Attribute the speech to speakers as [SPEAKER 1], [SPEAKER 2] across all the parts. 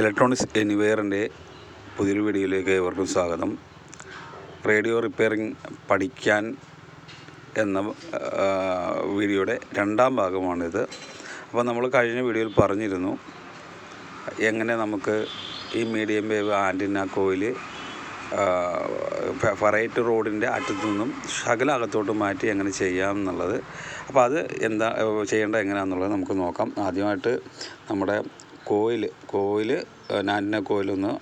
[SPEAKER 1] Electronics എനിവെയറിന്റെ പുതിയൊരു വീഡിയോയിലേക്ക് ഏവർക്കും സ്വാഗതം. റേഡിയോ റിപ്പയറിംഗ് പഠിക്കാൻ എന്ന വീഡിയോയുടെ രണ്ടാം ഭാഗമാണിത്. അപ്പോൾ നമ്മൾ കഴിഞ്ഞ വീഡിയോയിൽ പറഞ്ഞിരുന്നു എങ്ങനെ നമുക്ക് ഈ medium wave antenna coil ferrite റോഡിന്റെ അറ്റത്തു നിന്നും ശകല അകത്തോട്ട് മാറ്റി എങ്ങനെ ചെയ്യാം എന്നുള്ളത്. അപ്പോൾ അത് എന്താ ചെയ്യേണ്ടത് എങ്ങനെയാണെന്നുള്ളത് നമുക്ക് നോക്കാം. ആദ്യമായിട്ട് നമ്മുടെ കോയിൽ കോയിൽ ആന്റിന കോയിലൊന്ന്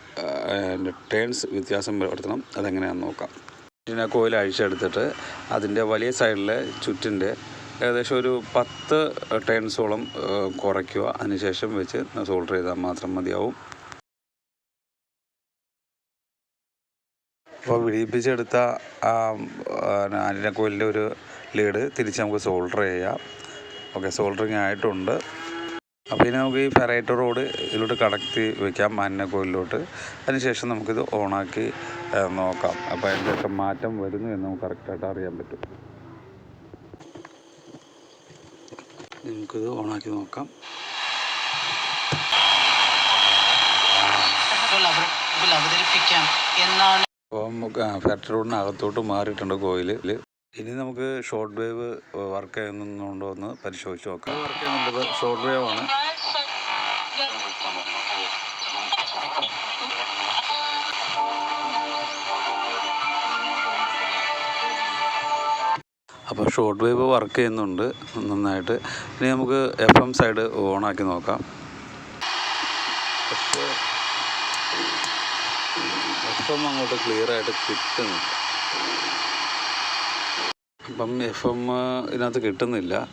[SPEAKER 1] ടേൺസ് വ്യത്യാസം വരുത്തണം. അതെങ്ങനെയാണെന്ന് നോക്കാം. ആന്റിന കോയിൽ അഴിച്ചെടുത്തിട്ട് അതിന്റെ വലിയ സൈഡിലെ ചുറ്റിന്റെ ഏകദേശം ഒരു പത്ത് ടേൺസോളം കുറയ്ക്കുക. അതിനുശേഷം വെച്ച് സോൾഡർ ചെയ്താൽ മാത്രം മതിയാവും. അപ്പോൾ വിടിപ്പിച്ചെടുത്ത ആ ആന്റിന കോയിലിന്റെ ഒരു ലീഡ് തിരിച്ച് നമുക്ക് സോൾഡർ ചെയ്യാം. ഓക്കെ സോൾഡറിങ് ആയിട്ടുണ്ട്. അപ്പോൾ ഇനി നമുക്ക് ഈ ഫെറൈറ്റ് റോഡ് ഇതിലോട്ട് കണക്ട് വെക്കാം കോയിലിലോട്ട്. അതിനുശേഷം നമുക്കിത് ഓണാക്കി നോക്കാം. അപ്പോൾ അതിന്റെയൊക്കെ മാറ്റം വരുന്നു എന്ന് നമുക്ക് കറക്റ്റായിട്ട് അറിയാൻ പറ്റും. നമുക്കിത് ഓണാക്കി നോക്കാം.
[SPEAKER 2] അവതരിപ്പിക്കാം. എന്നാണ്
[SPEAKER 1] നമുക്ക് ഫാക്ടറി റോഡിനകത്തോട്ട് മാറിയിട്ടുണ്ട് കോയിൽ ഇനി നമുക്ക് ഷോർട്ട് വേവ് വർക്ക് ചെയ്യുന്നുണ്ടോ എന്ന് പരിശോധിച്ച് നോക്കാം. വർക്ക് ചെയ്യുന്നത് ഷോർട്ട് വേവ് ആണ്. അപ്പോൾ ഷോർട്ട് വേവ് വർക്ക് ചെയ്യുന്നുണ്ട് നന്നായിട്ട്. ഇനി നമുക്ക് എഫ് എം സൈഡ് ഓണാക്കി നോക്കാം. പക്ഷേ എഫ് എം അങ്ങോട്ട് ക്ലിയറായിട്ട് കിട്ടുന്നില്ല. അപ്പം എഫ് എം ഇതിനകത്ത് കിട്ടുന്നില്ല.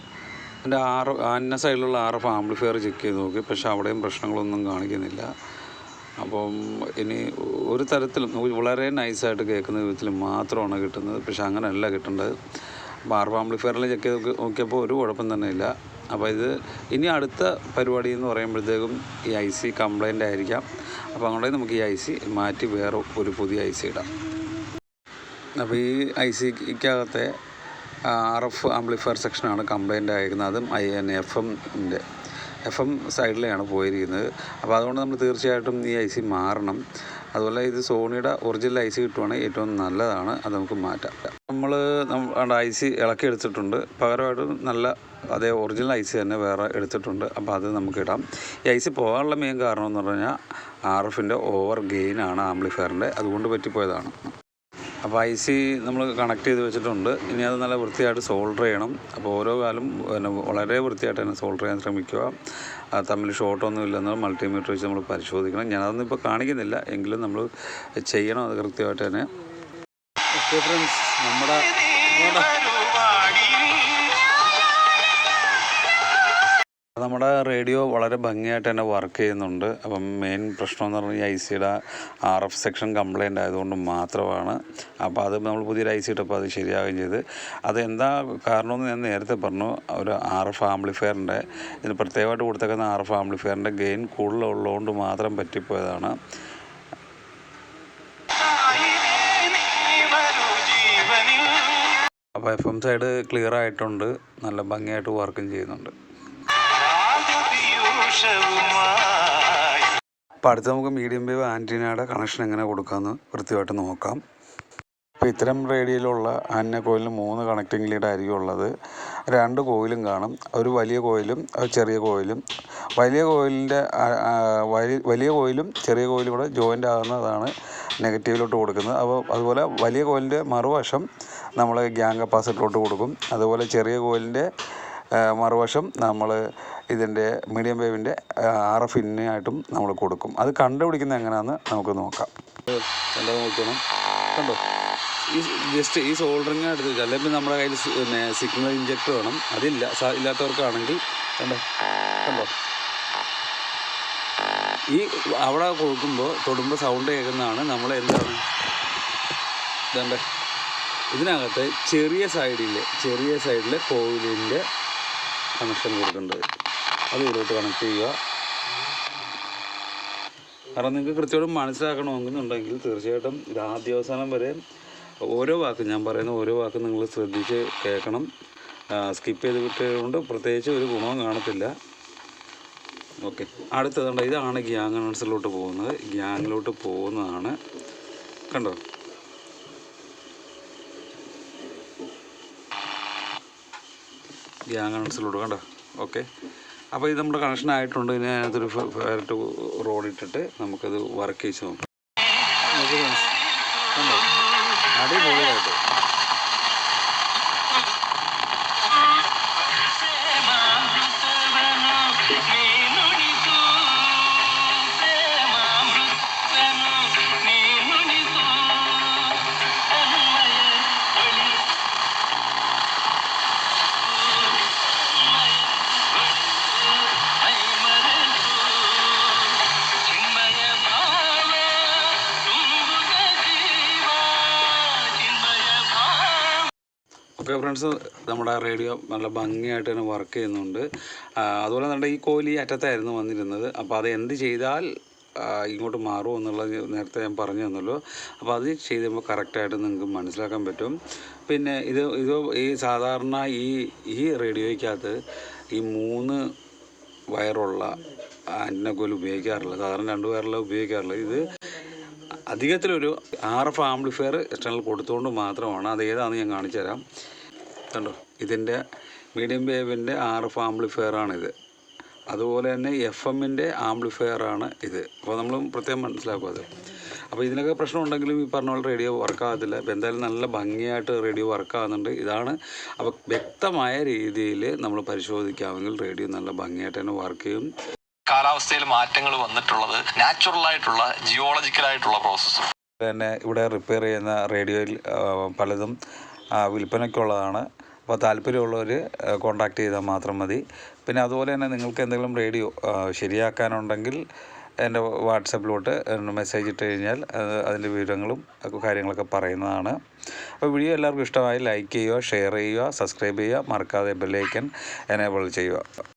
[SPEAKER 1] എന്റെ ആറ് ആന്ന സൈഡിലുള്ള എഫ് ആംപ്ലിഫയർ ചെക്ക് ചെയ്ത് നോക്കി. പക്ഷേ അവിടെയും പ്രശ്നങ്ങളൊന്നും കാണിക്കുന്നില്ല. അപ്പം ഇനി ഒരു തരത്തിലും വളരെ നൈസായിട്ട് കേൾക്കുന്ന വിധത്തിൽ മാത്രമാണ് കിട്ടുന്നത്. പക്ഷെ അങ്ങനെയല്ല കിട്ടേണ്ടത്. അപ്പോൾ ആർ എഫ് ആംപ്ലിഫയറിൽ ചെക്ക് ചെയ്ത് നോക്കി- നോക്കിയപ്പോൾ ഒരു കുഴപ്പം തന്നെ ഇല്ല. അപ്പോൾ ഇത് ഇനി അടുത്ത പരിപാടി എന്ന് പറയുമ്പോഴത്തേക്കും ഈ ഐ സി കംപ്ലൈന്റ് ആയിരിക്കാം. അപ്പോൾ അങ്ങോട്ടേ നമുക്ക് ഈ ഐ സി മാറ്റി വേറെ ഒരു പുതിയ ഐ സി ഇടാം. അപ്പോൾ ഈ ഐ സിക്കകത്തെ ആർ എഫ് ആംപ്ലിഫയർ സെക്ഷനാണ് കംപ്ലൈന്റ് ആയിരിക്കുന്നത് അതും ഐ എൻ എഫ് എമ്മിന്റെ എഫ് എം സൈഡിലെയാണ് പോയിരിക്കുന്നത്. അപ്പോൾ അതുകൊണ്ട് നമ്മൾ തീർച്ചയായിട്ടും ഈ ഐ സി മാറണം. അതുപോലെ ഇത് സോണിയുടെ ഒറിജിനൽ ഐ സി കിട്ടുവാണെങ്കിൽ ഏറ്റവും നല്ലതാണ്. അത് നമുക്ക് മാറ്റാം. നമ്മൾ നമ്മുടെ ഐ സി ഇളക്കി എടുത്തിട്ടുണ്ട്. പകരമായിട്ട് നല്ല അതേ ഒറിജിനൽ ഐ സി തന്നെ വേറെ എടുത്തിട്ടുണ്ട്. അപ്പോൾ അത് നമുക്ക് ഇടാം. ഈ ഐ സി പോകാനുള്ള മെയിൻ കാരണം എന്ന് കഴിഞ്ഞാൽ ആർ എഫിന്റെ ഓവർ ഗെയിനാണ് ആംപ്ലിഫയറിന്റെ അതുകൊണ്ട് പറ്റിപ്പോയതാണ്. അപ്പോൾ ഐ സി നമ്മൾ കണക്ട് ചെയ്ത് വെച്ചിട്ടുണ്ട്. ഇനി അത് നല്ല വൃത്തിയായിട്ട് സോൾഡർ ചെയ്യണം. അപ്പോൾ ഓരോ കാലം പിന്നെ വളരെ വൃത്തിയായിട്ട് തന്നെ സോൾഡർ ചെയ്യാൻ ശ്രമിക്കുക. തമ്മിൽ ഷോർട്ടൊന്നും ഇല്ലെന്ന് മൾട്ടിമീറ്റർ വെച്ച് നമ്മൾ പരിശോധിക്കണം. ഞാനതൊന്നും ഇപ്പോൾ കാണിക്കുന്നില്ല. എങ്കിലും നമ്മൾ ചെയ്യണം അത് കൃത്യമായിട്ട് തന്നെ. ഫ്രണ്ട്സ് നമ്മുടെ നമ്മുടെ റേഡിയോ വളരെ ഭംഗിയായിട്ട് തന്നെ വർക്ക് ചെയ്യുന്നുണ്ട്. അപ്പം മെയിൻ പ്രശ്നം എന്ന് പറഞ്ഞാൽ ഐ സിയുടെ ആർ എഫ് സെക്ഷൻ കംപ്ലൈന്റ് ആയതുകൊണ്ട് മാത്രമാണ്. അപ്പോൾ അത് നമ്മൾ പുതിയൊരു ഐ സി ഇട്ടപ്പോൾ അത് ശരിയാവുകയും ചെയ്ത്. അത് എന്താ കാരണമെന്ന് ഞാൻ നേരത്തെ പറഞ്ഞു. ഒരു ആർ എഫ് ആംപ്ലിഫയറിന്റെ ഇതിന് പ്രത്യേകമായിട്ട് കൊടുത്തേക്കുന്ന ആർ എഫ് ആംപ്ലിഫയറിന്റെ ഗെയിൻ കൂടുതലുള്ളതുകൊണ്ട് മാത്രം പറ്റിപ്പോയതാണ്. അപ്പോൾ എഫ് എം സൈഡ് ക്ലിയർ ആയിട്ടുണ്ട്. നല്ല ഭംഗിയായിട്ട് വർക്കും ചെയ്യുന്നുണ്ട്. അപ്പോൾ അടുത്ത് നമുക്ക് മീഡിയം വേവ് ആന്റീനയുടെ കണക്ഷൻ എങ്ങനെ കൊടുക്കാമെന്ന് വൃത്തിയായിട്ട് നോക്കാം. ഇപ്പോൾ ഇത്തരം റേഡിയോയിലുള്ള ആന്റിന കോയിലിന് മൂന്ന് കണക്റ്റിംഗ് ലീഡ് ആയിരിക്കും ഉള്ളത്. രണ്ട് കോയിലും കാണും. ഒരു വലിയ കോയിലും ഒരു ചെറിയ കോയിലും. വലിയ കോയിലിന്റെ വലിയ കോയിലും ചെറിയ കോയിലും കൂടെ ജോയിന്റ് ആകുന്നതാണ് നെഗറ്റീവിലോട്ട് കൊടുക്കുന്നത്. അപ്പോൾ അതുപോലെ വലിയ കോയിലിന്റെ മറുവശം നമ്മൾ ഗ്യാങ് കപ്പാസിറ്ററിലോട്ട് കൊടുക്കും. അതുപോലെ ചെറിയ കോയിലിന്റെ മറുവശം നമ്മൾ ഇതിന്റെ മീഡിയം വേവിന്റെ ആർ എഫ് ഇന്നായിട്ടും നമ്മൾ കൊടുക്കും. അത് കണ്ടുപിടിക്കുന്നത് എങ്ങനെയാണെന്ന് നമുക്ക് നോക്കാം. കണ്ടോ നോക്കണം കണ്ടോ? ഈ ജസ്റ്റ് ഈ സോൾഡറിങ് എടുത്ത് അല്ലെങ്കിൽ നമ്മുടെ കയ്യിൽ പിന്നെ സിഗ്നൽ ഇഞ്ചക്ടർ വേണം. അതില്ല. ഇല്ലാത്തവർക്കാണെങ്കിൽ കണ്ടോ? കണ്ടോ? ഈ അവിടെ കൊടുക്കുമ്പോൾ തൊടുമ്പോൾ സൗണ്ട് കേൾക്കുന്നതാണ്. നമ്മൾ എന്താണ്? കണ്ടോ ഇതിനകത്ത് ചെറിയ സൈഡിൽ ചെറിയ സൈഡിൽ കോവിലിന്റെ കണക്ഷൻ കൊടുക്കേണ്ടത്. അത് ഇതിലോട്ട് കണക്ട് ചെയ്യുക. കാരണം നിങ്ങൾക്ക് കൃത്യമായിട്ട് മനസ്സിലാക്കണമെന്നുണ്ടെങ്കിൽ തീർച്ചയായിട്ടും ഇത് ആദ്യാവസാനം വരെ ഓരോ വാക്കും ഞാൻ പറയുന്ന ഓരോ വാക്കും നിങ്ങൾ ശ്രദ്ധിച്ച് കേൾക്കണം. സ്കിപ്പ് ചെയ്ത് വിട്ടുകൊണ്ട് പ്രത്യേകിച്ച് ഒരു ഗുണവും കാണത്തില്ല. ഓക്കെ അടുത്തതുണ്ട് ഇതാണ് ഗ്യാങ് അനൗൺസിലോട്ട് പോകുന്നത്. ഗ്യാങ്ങിലോട്ട് പോകുന്നതാണ്. കണ്ടോ? ഗ്യാങ് അനൗൺസിലോട്ട് കണ്ടോ? ഓക്കെ അപ്പോൾ ഇത് നമ്മുടെ കണക്ഷൻ ആയിട്ടുണ്ട്. ഇനി അതിനകത്തൊരു ഫയർട്ട് റോഡ് ഇട്ടിട്ട് നമുക്കത് വർക്ക് ചെയ്ത് നോക്കാം. അടിപൊളിയായിട്ട്. ഓക്കെ ഫ്രണ്ട്സ് നമ്മുടെ റേഡിയോ നല്ല ഭംഗിയായിട്ട് തന്നെ വർക്ക് ചെയ്യുന്നുണ്ട്. അതുപോലെ നമ്മുടെ ഈ കോലി അറ്റത്തായിരുന്നു വന്നിരുന്നത്. അപ്പോൾ അത് എന്ത് ചെയ്താൽ ഇങ്ങോട്ട് മാറുമോ എന്നുള്ളത് നേരത്തെ ഞാൻ പറഞ്ഞു തന്നല്ലോ. അപ്പോൾ അത് ചെയ്യുമ്പോൾ കറക്റ്റായിട്ട് നിങ്ങൾക്ക് മനസ്സിലാക്കാൻ പറ്റും. പിന്നെ ഇത് ഇത് ഈ സാധാരണ ഈ ഈ റേഡിയോയ്ക്കകത്ത് ഈ മൂന്ന് വയറുള്ള ആന്റിനൊക്കെ ഉപയോഗിക്കാറില്ല. സാധാരണ രണ്ട് വയറുള്ള ഉപയോഗിക്കാറില്ല ഇത് അധികത്തിലൊരു ആർ എഫ് ആംപ്ലിഫയർ എക്സ്റ്റേണൽ കൊടുത്തുകൊണ്ട് മാത്രമാണ്. അത് ഏതാണെന്ന് ഞാൻ കാണിച്ചു തരാം കണ്ടോ? ഇതിന്റെ മീഡിയം വേവിന്റെ ആംപ്ലിഫയർ ആണിത്. അതുപോലെ തന്നെ എഫ് എമ്മിന്റെ ആംപ്ലിഫയർ ആണ് ഇത്. അപ്പോൾ നമ്മൾ പ്രത്യേകം മനസ്സിലാക്കും അത്. അപ്പോൾ ഇതിനൊക്കെ പ്രശ്നം ഉണ്ടെങ്കിലും ഈ പറഞ്ഞ പോലെ റേഡിയോ വർക്കാകത്തില്ല അപ്പോൾ എന്തായാലും നല്ല ഭംഗിയായിട്ട് റേഡിയോ വർക്കാകുന്നുണ്ട് ഇതാണ് അപ്പോൾ വ്യക്തമായ രീതിയിൽ നമ്മൾ പരിശോധിക്കാമെങ്കിൽ റേഡിയോ നല്ല ഭംഗിയായിട്ട് തന്നെ വർക്ക് ചെയ്യും.
[SPEAKER 3] കാലാവസ്ഥയിൽ മാറ്റങ്ങൾ വന്നിട്ടുള്ളത് നാച്ചുറൽ ആയിട്ടുള്ള ജിയോളജിക്കൽ ആയിട്ടുള്ള പ്രോസസ്സ്
[SPEAKER 1] തന്നെ ഇവിടെ റിപ്പയർ ചെയ്യുന്ന റേഡിയോയിൽ പലതും വിൽപ്പനയ്ക്കുള്ളതാണ്. അപ്പോൾ താല്പര്യമുള്ളവർ കോൺടാക്ട് ചെയ്താൽ മാത്രം മതി. പിന്നെ അതുപോലെ തന്നെ നിങ്ങൾക്ക് എന്തെങ്കിലും റേഡിയോ ശരിയാക്കാനുണ്ടെങ്കിൽ എന്റെ വാട്സപ്പിലോട്ട് മെസ്സേജ് ഇട്ട് കഴിഞ്ഞാൽ അത് അതിന്റെ വിവരങ്ങളും കാര്യങ്ങളൊക്കെ പറയുന്നതാണ്. അപ്പോൾ വീഡിയോ എല്ലാവർക്കും ഇഷ്ടമായി ലൈക്ക് ചെയ്യുക ഷെയർ ചെയ്യുക സബ്സ്ക്രൈബ് ചെയ്യുക മറക്കാതെ ബെല്ലൈക്കൻ എനേബിൾ ചെയ്യുക.